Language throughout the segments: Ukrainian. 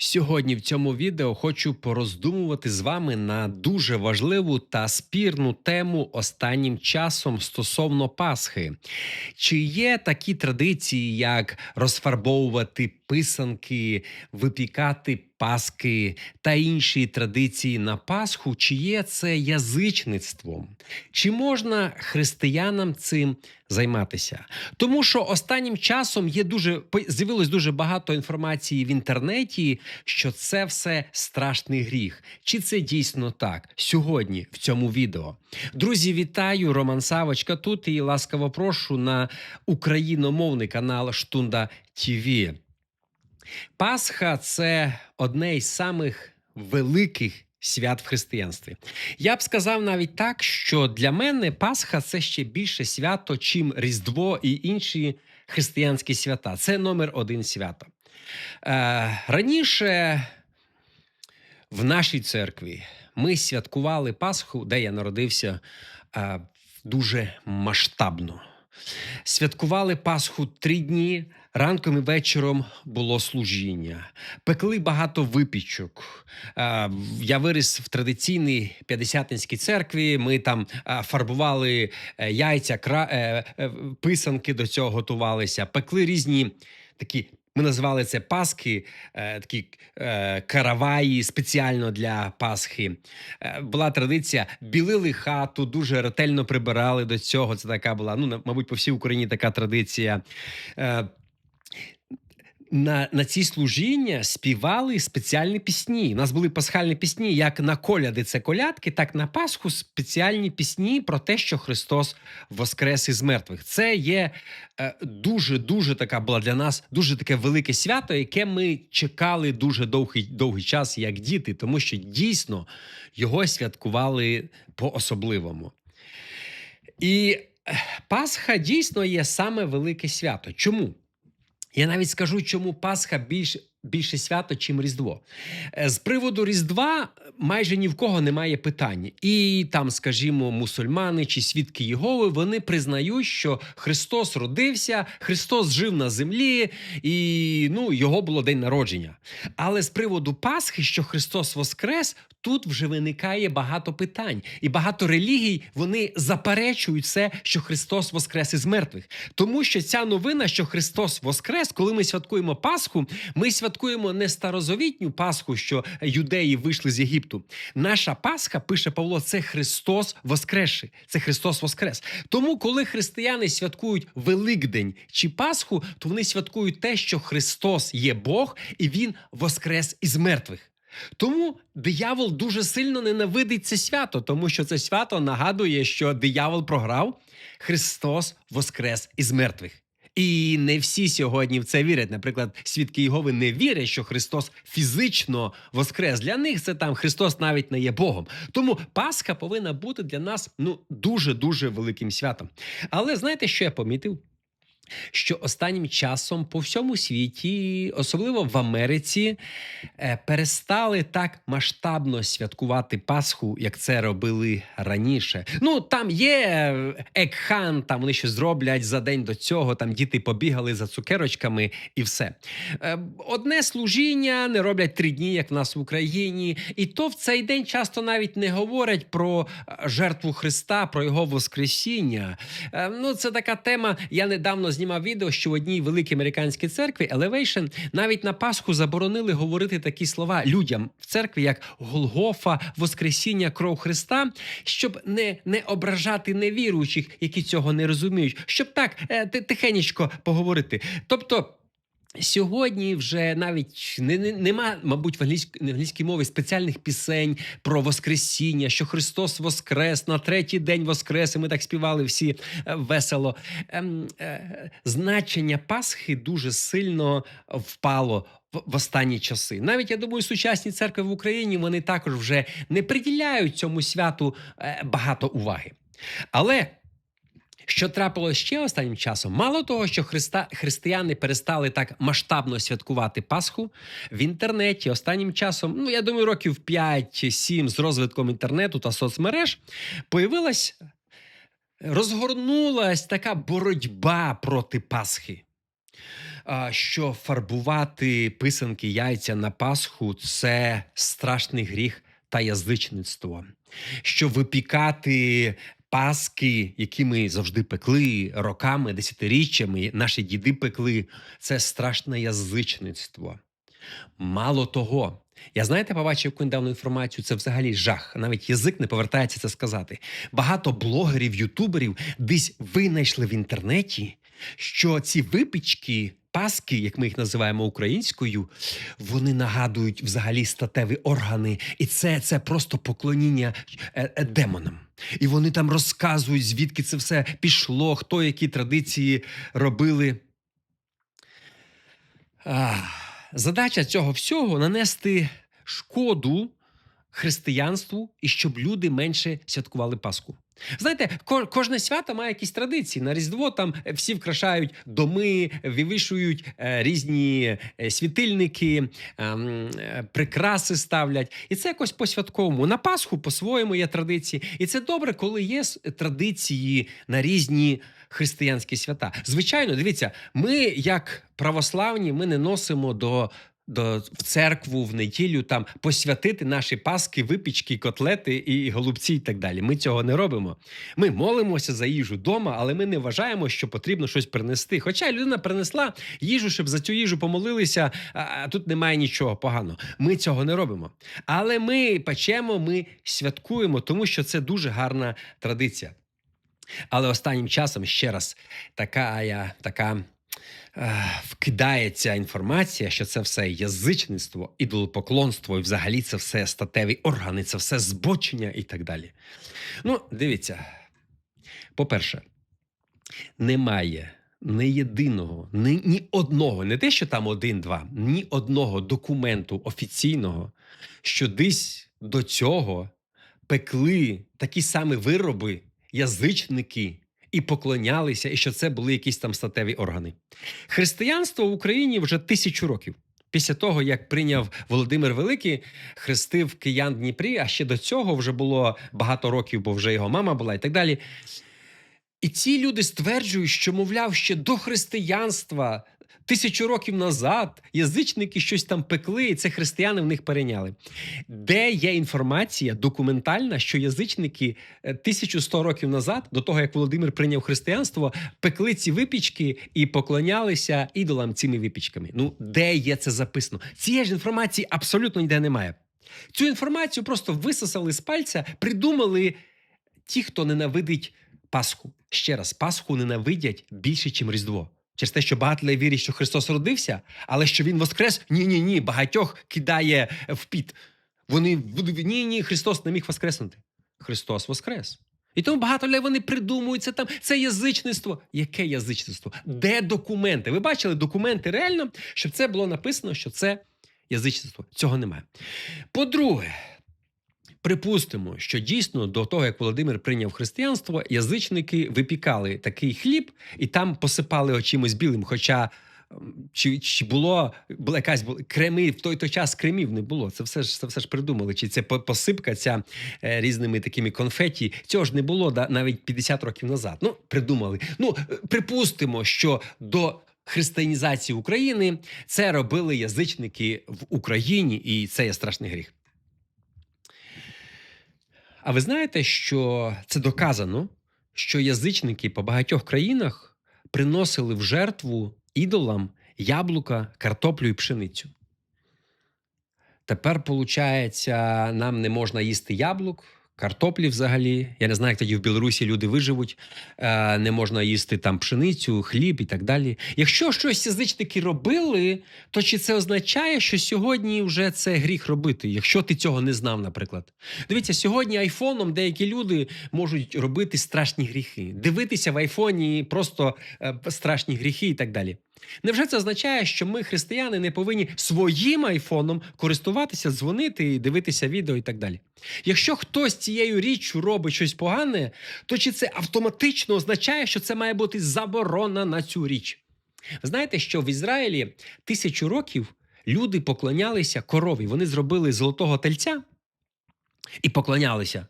Сьогодні в цьому відео хочу пороздумувати з вами на дуже важливу та спірну тему останнім часом стосовно Пасхи. Чи є такі традиції, як розфарбовувати писанки, випікати паски та інші традиції на Пасху, чи є це язичництвом? Чи можна християнам цим займатися? Тому що останнім часом є дуже з'явилось дуже багато інформації в інтернеті, що це все страшний гріх. Чи це дійсно так? Сьогодні в цьому відео. Друзі, вітаю! Роман Савочка тут і ласкаво прошу на україномовний канал Штунда ТВ. Пасха це одне із самих великих свят в християнстві. Я б сказав навіть так, що для мене Пасха це ще більше свято, чим Різдво і інші християнські свята. Це номер один свято. Е, раніше в нашій церкві ми святкували Пасху, де я народився, е, дуже масштабно. Святкували Пасху три дні. Ранком і вечором було служіння, пекли багато випічок. Я виріс в традиційній п'ятдесятинській церкві. Ми там фарбували е, яйця, е, е, писанки до цього готувалися, пекли різні такі. Ми називали це Пасхи, такі караваї спеціально для Пасхи. Була традиція, білили хату, дуже ретельно прибирали до цього. Це така була, ну, мабуть, по всій Україні така традиція. На, на ці служіння співали спеціальні пісні. У нас були пасхальні пісні, як на коляди це колядки, так на Пасху спеціальні пісні про те, що Христос воскрес із мертвих. Це є е, дуже дуже така була для нас дуже таке велике свято, яке ми чекали дуже довгий, довгий час, як діти, тому що дійсно його святкували по-особливому. І е, Пасха дійсно є саме велике свято. Чому? Я навіть скажу, чому Пасха більш, більше свято, чим Різдво. Е, З приводу Різдва майже ні в кого немає питань. І там, скажімо, мусульмани чи свідки Єгови, вони признають, що Христос родився, Христос жив на землі, і ну, його було день народження. Але з приводу Пасхи, що Христос воскрес, тут вже виникає багато питань. І багато релігій вони заперечують це, що Христос воскрес із мертвих. Тому що ця новина, що Христос воскрес, коли ми святкуємо Пасху, ми святкуємо не старозавітню Пасху, що юдеї вийшли з Єгипту. Наша Пасха, пише Павло, це Христос воскресший. Це Христос Воскрес. Тому, коли християни святкують Великдень чи Пасху, то вони святкують те, що Христос є Бог і Він воскрес із мертвих. Тому диявол дуже сильно ненавидить це свято, тому що це свято нагадує, що диявол програв, Христос воскрес із мертвих. І не всі сьогодні в це вірять. Наприклад, свідки Єгови не вірять, що Христос фізично воскрес. Для них це там Христос навіть не є Богом. Тому Пасха повинна бути для нас ну дуже дуже великим святом. Але знаєте, що я помітив? Що останнім часом по всьому світі, особливо в Америці, е, перестали так масштабно святкувати Пасху, як це робили раніше. Ну там є е, екхан, там вони щось зроблять за день до цього. Там діти побігали за цукерочками і все. Е, Одне служіння не роблять три дні, як в нас в Україні, і то в цей день часто навіть не говорять про жертву Христа, про його Воскресіння. Ну, це така тема. Я недавно знімав відео, що в одній великій американській церкві Elevation навіть на Пасху заборонили говорити такі слова людям в церкві, як Голгофа, Воскресіння, кров Христа, щоб не, не ображати невіруючих, які цього не розуміють, щоб так е, тихенечко поговорити. Тобто. Сьогодні вже навіть не, не, нема, мабуть, в англійській, в англійській мові спеціальних пісень про Воскресіння, що Христос Воскрес на третій день Воскрес, і ми так співали всі е, весело. Ем, е, значення Пасхи дуже сильно впало. В останні часи, навіть я думаю, сучасні церкви в Україні вони також вже не приділяють цьому святу е, багато уваги. Але що трапилось ще останнім часом? Мало того, що христа, християни перестали так масштабно святкувати Пасху в інтернеті останнім часом, ну я думаю, років 5-7 з розвитком інтернету та соцмереж появилась, розгорнулась така боротьба проти Пасхи. що фарбувати писанки яйця на Пасху це страшний гріх та язичництво. Що випікати паски, які ми завжди пекли роками, десятиріччями, наші діди пекли, це страшне язичництво. Мало того, я знаєте, побачив яку недавно інформацію. Це взагалі жах. Навіть язик не повертається це сказати. Багато блогерів, ютуберів десь винайшли в інтернеті, що ці випічки, паски, як ми їх називаємо українською, вони нагадують взагалі статеві органи, і це, це просто поклоніння е, е, демонам. І вони там розказують, звідки це все пішло, хто які традиції робили. Задача цього всього нанести шкоду християнству і щоб люди менше святкували Пасху. Знаєте, кожне свято має якісь традиції. На Різдво там е, всі вкрашають доми, вивішують е, різні е, світильники, ем, прикраси ставлять. І це якось по-святковому. На Пасху по-своєму є традиції. І це добре, коли є традиції на різні християнські свята. Звичайно, дивіться, ми, як православні, ми не носимо до. До в церкву в неділю там посвятити наші паски, випічки, котлети і голубці, і так далі. Ми цього не робимо. Ми молимося за їжу вдома, але ми не вважаємо, що потрібно щось принести. Хоча людина принесла їжу, щоб за цю їжу помолилися, а, тут немає нічого поганого. Ми цього не робимо. Але ми печемо, ми святкуємо, тому що це дуже гарна традиція. Але останнім часом ще раз така, така вкидається інформація, що це все язичництво, ідолопоклонство, і взагалі це все статеві органи, це все збочення і так далі. Ну, дивіться, по-перше, немає ні єдиного, ні, ні одного, не те, що там один-два, ні одного документу офіційного, що десь до цього пекли такі самі вироби, язичники, і поклонялися, і що це були якісь там статеві органи. Християнство в Україні вже тисячу років. Після того, як прийняв Володимир Великий, хрестив киян Дніпрі, а ще до цього вже було багато років, бо вже його мама була і так далі. І ці люди стверджують, що, мовляв, ще до християнства тисячу років назад язичники щось там пекли, і це християни в них перейняли. Де є інформація документальна, що язичники е, 1100 років назад, до того як Володимир прийняв християнство, пекли ці випічки і поклонялися ідолам цими випічками? Ну, де є це записано? Цієї ж інформації абсолютно ніде немає. Цю інформацію просто висосали з пальця, придумали ті, хто ненавидить Пасху. Ще раз, Пасху ненавидять більше, ніж Різдво. Через те, що багато людей вірять, що Христос родився, але що Він воскрес, ні, ні, ні, багатьох кидає в піт. Вони ні, ні, Христос не міг воскреснути. Христос воскрес. І тому багато людей вони придумують це там. Це язичництво. Яке язичництво? Де документи? Ви бачили документи реально, щоб це було написано, що це язичництво. Цього немає. По-друге, Припустимо, що дійсно до того, як Володимир прийняв християнство, язичники випікали такий хліб і там посипали очимось білим. Хоча чи, чи було була якась креми в той той час кремів не було. Це все ж це все ж придумали. Чи це по- посипка ця е, різними такими конфеті? Цього ж не було да, навіть 50 років назад. Ну придумали. Ну е, припустимо, що до. Християнізації України це робили язичники в Україні, і це є страшний гріх. А ви знаєте, що це доказано, що язичники по багатьох країнах приносили в жертву ідолам яблука, картоплю і пшеницю. Тепер, виходить, нам не можна їсти яблук, картоплі взагалі. Я не знаю, як тоді в Білорусі люди виживуть. Е, не можна їсти там пшеницю, хліб і так далі. Якщо щось язичники робили, то чи це означає, що сьогодні вже це гріх робити, якщо ти цього не знав, наприклад? Дивіться, сьогодні айфоном деякі люди можуть робити страшні гріхи, дивитися в айфоні просто е, страшні гріхи і так далі. Невже це означає, що ми, християни, не повинні своїм айфоном користуватися, дзвонити, і дивитися відео і так далі? Якщо хтось цією річчю робить щось погане, то чи це автоматично означає, що це має бути заборона на цю річ? Знаєте, що в Ізраїлі тисячу років люди поклонялися корові. Вони зробили золотого тельця і поклонялися.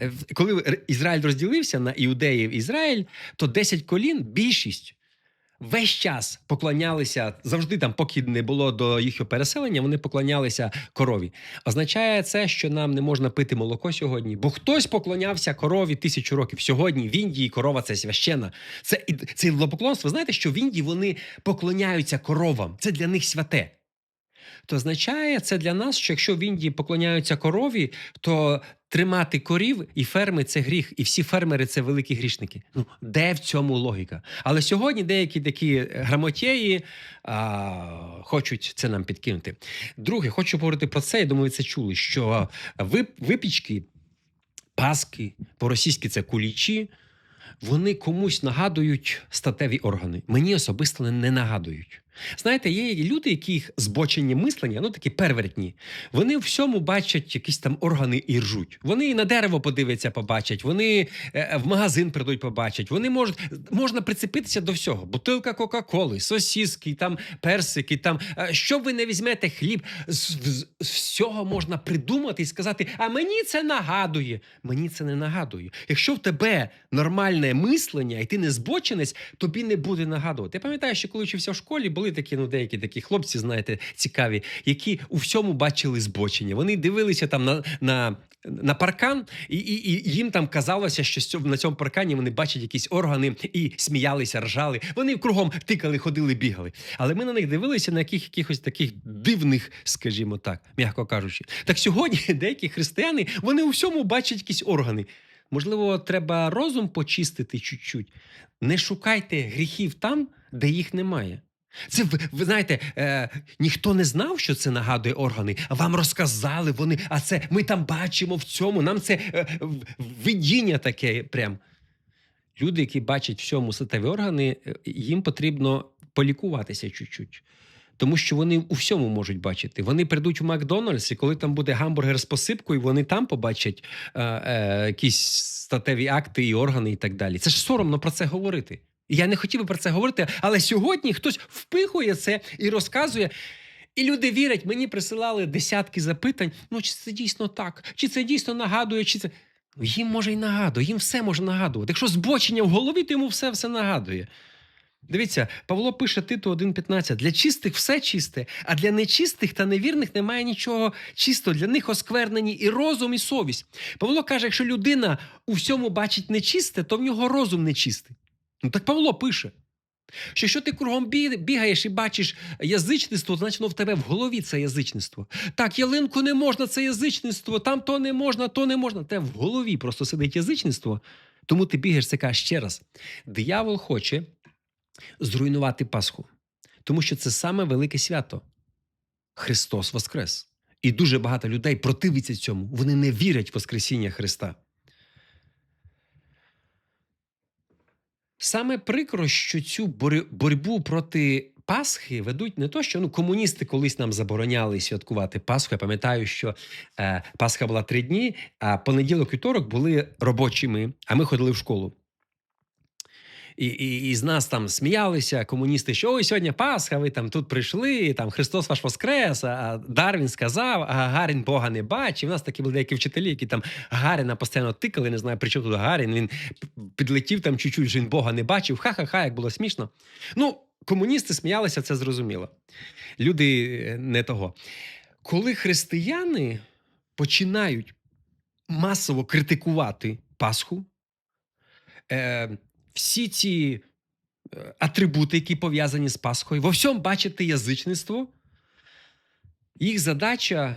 Е, Коли Ізраїль розділився на іудеїв Ізраїль, то 10 колін, більшість, весь час поклонялися завжди там, поки не було до їхнього переселення, вони поклонялися корові. Означає це, що нам не можна пити молоко сьогодні, бо хтось поклонявся корові тисячу років. Сьогодні в Індії корова це священна. Це це ідолопоклонство. Знаєте, що в Індії вони поклоняються коровам. Це для них святе. То означає це для нас, що якщо в Індії поклоняються корові, то тримати корів і ферми це гріх, і всі фермери це великі грішники. Ну де в цьому логіка? Але сьогодні деякі такі грамотєї а, хочуть це нам підкинути. Друге, хочу говорити про це. Я думаю, це чули. Що вип- випічки, паски, по-російськи це кулічі, вони комусь нагадують статеві органи. Мені особисто не нагадують. Знаєте, є люди, яких збочені мислення, ну такі первертні, вони в всьому бачать якісь там органи і ржуть. Вони на дерево подивляться, побачать, вони е, в магазин прийдуть, побачать. Вони можуть можна прицепитися до всього. Бутилка Кока-Коли, сосіски, там персики, там е, що ви не візьмете хліб, з, з, з всього можна придумати і сказати: а мені це нагадує. Мені це не нагадує. Якщо в тебе нормальне мислення, і ти не збочинець, тобі не буде нагадувати. Я пам'ятаю, що коли вчився в школі, були такі, ну деякі такі хлопці, знаєте, цікаві, які у всьому бачили збочення. Вони дивилися там на. на на паркан, і, і, і їм там казалося, що на цьому паркані вони бачать якісь органи і сміялися, ржали. Вони кругом тикали, ходили, бігали. Але ми на них дивилися на яких, якихось таких дивних, скажімо так, м'яко кажучи. Так сьогодні деякі християни вони у всьому бачать якісь органи. Можливо, треба розум почистити чуть-чуть. Не шукайте гріхів там, де їх немає. Це ви, знаєте, е, ніхто не знав, що це нагадує органи, вам розказали вони. А це ми там бачимо в цьому. Нам це е, видіння таке прям. Люди, які бачать в цьому статеві органи, е, їм потрібно полікуватися чуть-чуть. Тому що вони у всьому можуть бачити. Вони прийдуть у Макдональдс, і коли там буде гамбургер з посипкою, вони там побачать е, е, якісь статеві акти і органи, і так далі. Це ж соромно про це говорити. Я не хотів би про це говорити, але сьогодні хтось впихує це і розказує. І люди вірять, мені присилали десятки запитань. Ну, чи це дійсно так? Чи це дійсно нагадує? Чи це. Їм може й нагадує, їм все може нагадувати. Якщо збочення в голові, то йому все все нагадує. Дивіться, Павло пише Титу 1.15. Для чистих все чисте, а для нечистих та невірних немає нічого чистого. Для них осквернені і розум, і совість. Павло каже, якщо людина у всьому бачить нечисте, то в нього розум нечистий. Ну так Павло пише. Що якщо ти кругом бігаєш і бачиш язичництво, значить воно в тебе в голові це язичництво. Так, ялинку не можна, це язичництво, там то не можна, то не можна. Те в голові просто сидить язичництво. Тому ти бігаєш це каже ще раз. Диявол хоче зруйнувати Пасху, тому що це саме велике свято. Христос Воскрес. І дуже багато людей противиться цьому. Вони не вірять в Воскресіння Христа. Саме прикро, що цю боротьбу проти Пасхи ведуть не то, що ну комуністи колись нам забороняли святкувати Пасху. Я пам'ятаю, що е, Пасха була три дні, а понеділок вівторок були робочими, а ми ходили в школу. І, і, і з нас там сміялися комуністи, що ой, сьогодні Пасха, ви там тут прийшли, там Христос ваш Воскрес, а Дарвін сказав, а Гагарін Бога не бачив. У нас такі були деякі вчителі, які там Гагаріна постійно тикали, не знаю, при чому тут Гагарін. Він підлетів там чуть-чуть, що він Бога не бачив. Ха-ха-ха, як було смішно. Ну, комуністи сміялися, це зрозуміло. Люди е, не того. Коли християни починають масово критикувати Пасху, е, всі ці е, атрибути, які пов'язані з Пасхою, во всьому бачити язичництво, їх задача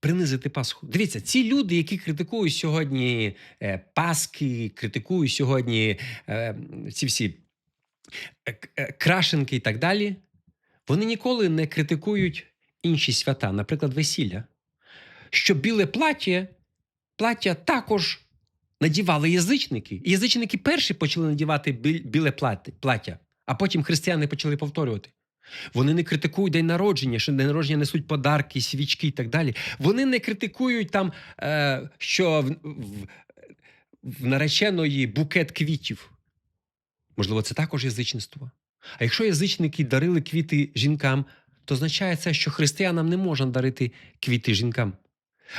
принизити Пасху. Дивіться, ці люди, які критикують сьогодні е, Пасхи, критикують сьогодні е, ці всі крашенки і так далі, вони ніколи не критикують інші свята, наприклад, весілля. Що біле плаття, плаття також надівали язичники. Язичники перші почали надівати біле плаття- плаття, а потім християни почали повторювати. Вони не критикують день народження, що день народження несуть подарки, свічки і так далі. Вони не критикують там, е, що в, в, в нареченої букет квітів. Можливо, це також язичництво. А якщо язичники дарили квіти жінкам, то означає це, що християнам не можна дарити квіти жінкам.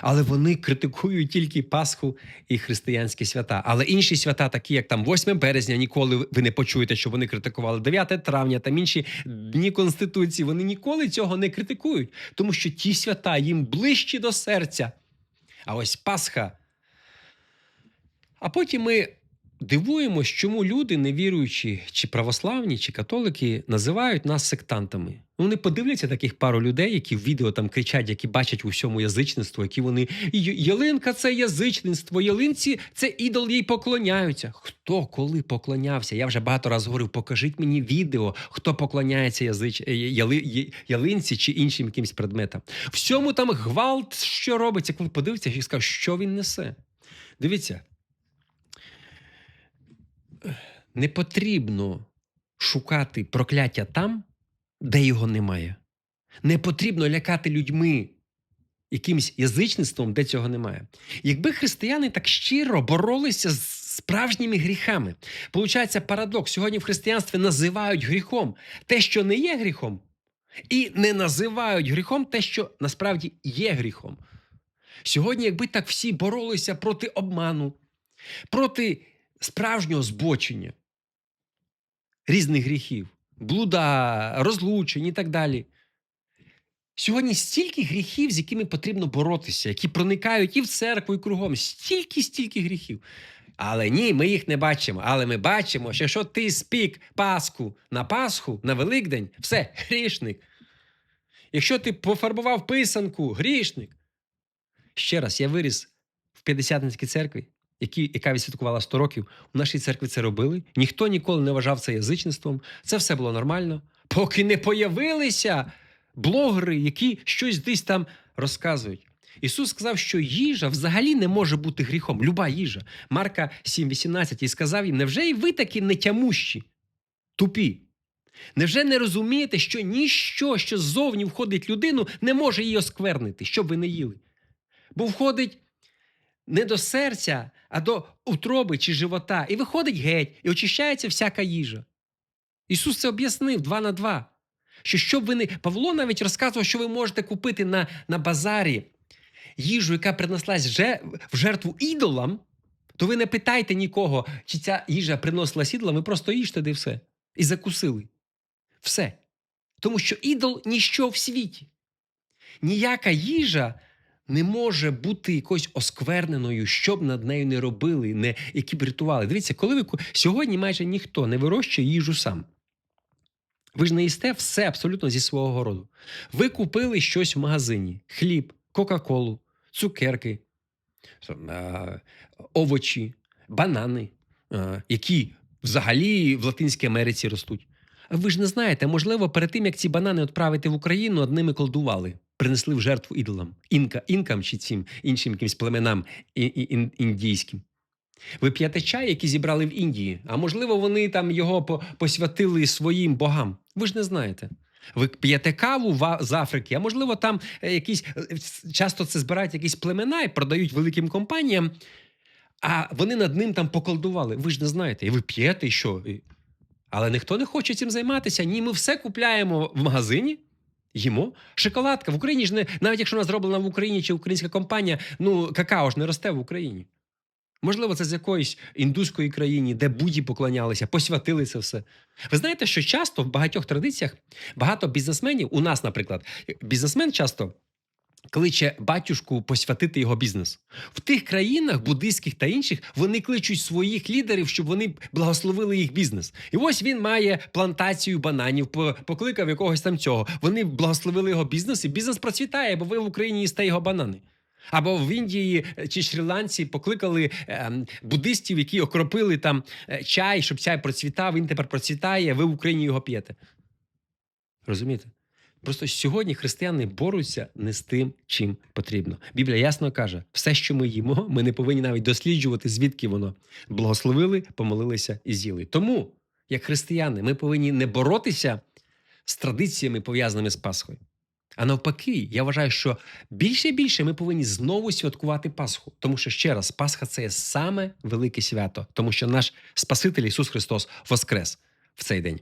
Але вони критикують тільки Пасху і християнські свята. Але інші свята, такі як там 8 березня, ніколи ви не почуєте, що вони критикували 9 травня, там інші дні Конституції. Вони ніколи цього не критикують, тому що ті свята їм ближчі до серця. А ось Пасха. А потім ми дивуємось, чому люди, невіруючі, чи православні, чи католики, називають нас сектантами. Ну, Вони подивляться таких пару людей, які в відео там кричать, які бачать у всьому язичництво, які вони ялинка це язичництво, ялинці це ідол, їй поклоняються. Хто коли поклонявся? Я вже багато разів говорив, покажіть мені відео, хто поклоняється язич... е, яли... ялинці чи іншим якимсь предметам. Всьому там гвалт, що робиться, коли подивиться, і скажуть, що він несе. Дивіться, не потрібно шукати прокляття там, де його немає. Не потрібно лякати людьми якимсь язичництвом, де цього немає. Якби християни так щиро боролися з справжніми гріхами, получається парадокс. Сьогодні в християнстві називають гріхом те, що не є гріхом, і не називають гріхом те, що насправді є гріхом. Сьогодні, якби так всі боролися проти обману, проти справжнього збочення, різних гріхів, блуда, розлучень і так далі. Сьогодні стільки гріхів, з якими потрібно боротися, які проникають і в церкву, і кругом. Стільки, стільки гріхів. Але ні, ми їх не бачимо. Але ми бачимо, що якщо ти спік Пасху на Пасху, на Великдень, все, грішник. Якщо ти пофарбував писанку, грішник. Ще раз, я виріс в П'ятдесятницькій церкві, які, яка відсвяткувала 100 років. У нашій церкві це робили. Ніхто ніколи не вважав це язичництвом. Це все було нормально. Поки не появилися блогери, які щось десь там розказують. Ісус сказав, що їжа взагалі не може бути гріхом. Люба їжа. Марка 7,18 і сказав їм: невже і ви такі нетямущі, тупі? Невже не розумієте, що ніщо, що ззовні входить людину, не може її осквернити, щоб ви не їли? Бо входить не до серця, а до утроби чи живота, і виходить геть, і очищається всяка їжа. Ісус це об'яснив два на два. Що щоб ви не. Павло навіть розказував, що ви можете купити на, на базарі їжу, яка принеслась в жертву ідолам, то ви не питайте нікого, чи ця їжа приносилась ідолам, ви просто їжте, де все. І закусили. Все. Тому що ідол ніщо в світі. Ніяка їжа не може бути якось оскверненою, що б над нею не робили, не які б ритуали. Дивіться, коли ви сьогодні майже ніхто не вирощує їжу сам. Ви ж не їсте все абсолютно зі свого городу. Ви купили щось в магазині: хліб, Кока-Колу, цукерки, овочі, банани, які взагалі в Латинській Америці ростуть. А ви ж не знаєте, можливо, перед тим, як ці банани відправити в Україну, над ними колдували, принесли в жертву ідолам, інка, інкам чи цим іншим якимсь племенам індійським. Ви п'єте чай, який зібрали в Індії, а можливо, вони там його посвятили своїм богам. Ви ж не знаєте. Ви п'єте каву з Африки, а можливо, там е, якісь е, часто це збирають якісь племена і продають великим компаніям, а вони над ним там поколдували. Ви ж не знаєте. І ви п'єте, і що? Але ніхто не хоче цим займатися. Ні, ми все купляємо в магазині. Їмо шоколадка в Україні ж не навіть якщо вона зроблена в Україні чи українська компанія, ну какао ж не росте в Україні. Можливо, це з якоїсь індуської країни, де будді поклонялися, посвятили це все. Ви знаєте, що часто в багатьох традиціях багато бізнесменів, у нас, наприклад, бізнесмен часто кличе батюшку посвятити його бізнес. В тих країнах, буддийських та інших, вони кличуть своїх лідерів, щоб вони благословили їх бізнес. І ось він має плантацію бананів, покликав якогось там цього. Вони благословили його бізнес, і бізнес процвітає, бо ви в Україні їсте його банани. Або в Індії е, чи Шрі-Ланці покликали е, буддистів, які окропили там е, чай, щоб чай процвітав. Він тепер процвітає, ви в Україні його п'єте. Розумієте? Просто сьогодні християни борються не з тим, чим потрібно. Біблія ясно каже: все, що ми їмо, ми не повинні навіть досліджувати, звідки воно. Благословили, помолилися і з'їли. Тому, як християни, ми повинні не боротися з традиціями, пов'язаними з Пасхою. А навпаки, я вважаю, що більше і більше ми повинні знову святкувати Пасху. Тому що ще раз, Пасха це саме велике свято, тому що наш Спаситель Ісус Христос воскрес в цей день.